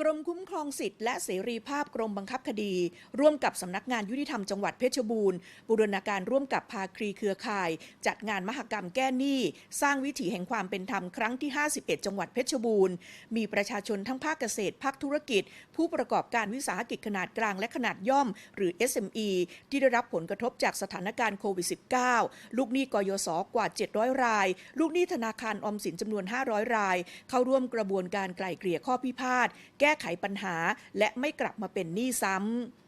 กรมคุ้มครองสิทธิ์และเสรีภาพกรมบังคับคดี ร่วมกับสำนักงานยุติธรรมจังหวัดเพชรบูรณ์บูรณาการร่วมกับภาครีเครือข่าย จัดงานมหกรรมแก้หนี้ สร้างวิถีแห่งความเป็นธรรมครั้งที่ 51 จังหวัดเพชรบูรณ์ มีประชาชนทั้งภาคเกษตรภาคธุรกิจ ผู้ประกอบการวิสาหกิจขนาดกลางและขนาดย่อม หรือ SME ที่ได้รับผลกระทบจากสถานการณ์โควิด -19 ลูกหนี้กยศกว่า 700 ราย ลูกหนี้ธนาคารออมสินจำนวน 500 ราย เข้าร่วมกระบวนการไกล่เกลี่ยข้อพิพาทแก้ไขปัญหา และไม่กลับมาเป็นหนี้ซ้ำ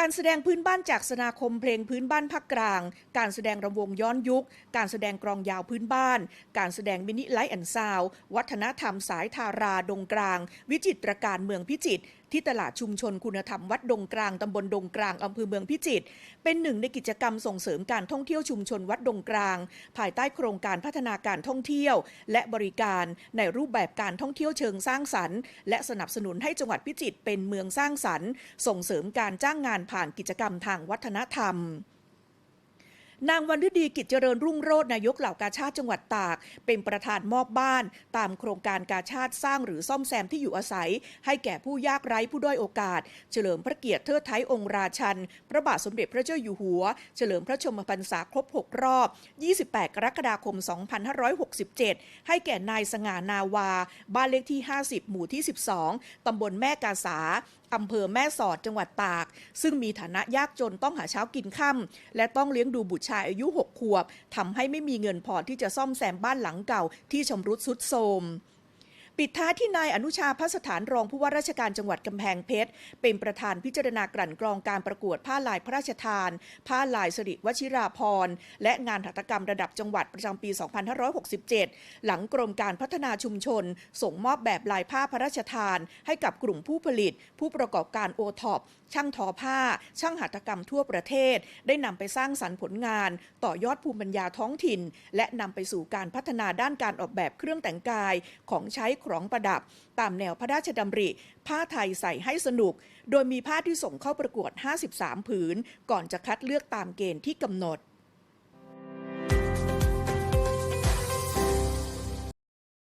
การแสดงพื้นบ้านจากสนาคมเพลงพื้นบ้านภาคกลาง การแสดงรำวงย้อนยุค การแสดงกรองยาวพื้นบ้าน การแสดงมินิไลท์แอนซาว วัฒนธรรมสายทาราดงกลาง วิจิตรการเมืองพิจิตรที่ตลาดชุมชนคุณธรรมวัดดงกลาง ตำบลดงกลาง อำเภอเมืองพิจิตร เป็นหนึ่งในกิจกรรมส่งเสริมการท่องเที่ยวชุมชนวัดดงกลาง ภายใต้โครงการพัฒนาการท่องเที่ยว และบริการในรูปแบบการท่องเที่ยวเชิงสร้างสรรค์ และสนับสนุนให้จังหวัดพิจิตรเป็นเมืองสร้างสรรค์ ส่งเสริมการจ้างงานผ่านกิจกรรมทางวัฒนธรรมนางวันฤดีกิจเจริญรุ่งโรจน์นายกเหล่ากาชาติจังหวัดตาก เป็นประธานมอบบ้าน ตามโครงการกาชาติสร้างหรือซ่อมแซมที่อยู่อาศัย ให้แก่ผู้ยากไร้ผู้ด้อยโอกาส เฉลิมพระเกียรติเทิดไทยองค์ราชัน พระบาทสมเด็จพระเจ้าอยู่หัว เฉลิมพระชนมพรรษาครบ 6 รอบ 28 กรกฎาคม 2567 ให้แก่นายสง่านาวา บ้านเลขที่ 50 หมู่ที่ 12 ตำบลแม่กาสาอำเภอแม่สอดจังหวัดตาก ซึ่งมีฐานะยากจนต้องหาเช้ากินค่ำและต้องเลี้ยงดูบุตรชายอายุ 6 ขวบทำให้ไม่มีเงินพอที่จะซ่อมแซมบ้านหลังเก่าที่ชำรุดทรุดโทรม ปิดท้ายที่นายอนุชาพระสถานรองผู้ว่าราชการจังหวัดกำแพงเพชร เป็นประธานพิจารณากลั่นกรองการประกวดผ้าลายพระราชทาน ผ้าลายสิริวชิราพรณ์และงานหัตถกรรมระดับจังหวัดประจำปี 2567 หลังกรมการพัฒนาชุมชน ส่งมอบแบบลายผ้าพระราชทาน ให้กับกลุ่มผู้ผลิต ผู้ประกอบการโอท็อปช่างทอผ้า ช่างหัตถกรรมทั่วประเทศ ได้นำไปสร้างสรรค์ผลงาน ต่อยอดภูมิปัญญาท้องถิ่น และนำไปสู่การพัฒนาด้านการออกแบบเครื่องแต่งกายของใช้ของประดับ ตามแนวพระราชดำริ ผ้าไทยใส่ให้สนุก โดยมีผ้าที่ส่งเข้าประกวด 53 ผืน ก่อนจะคัดเลือกตามเกณฑ์ที่กำหนด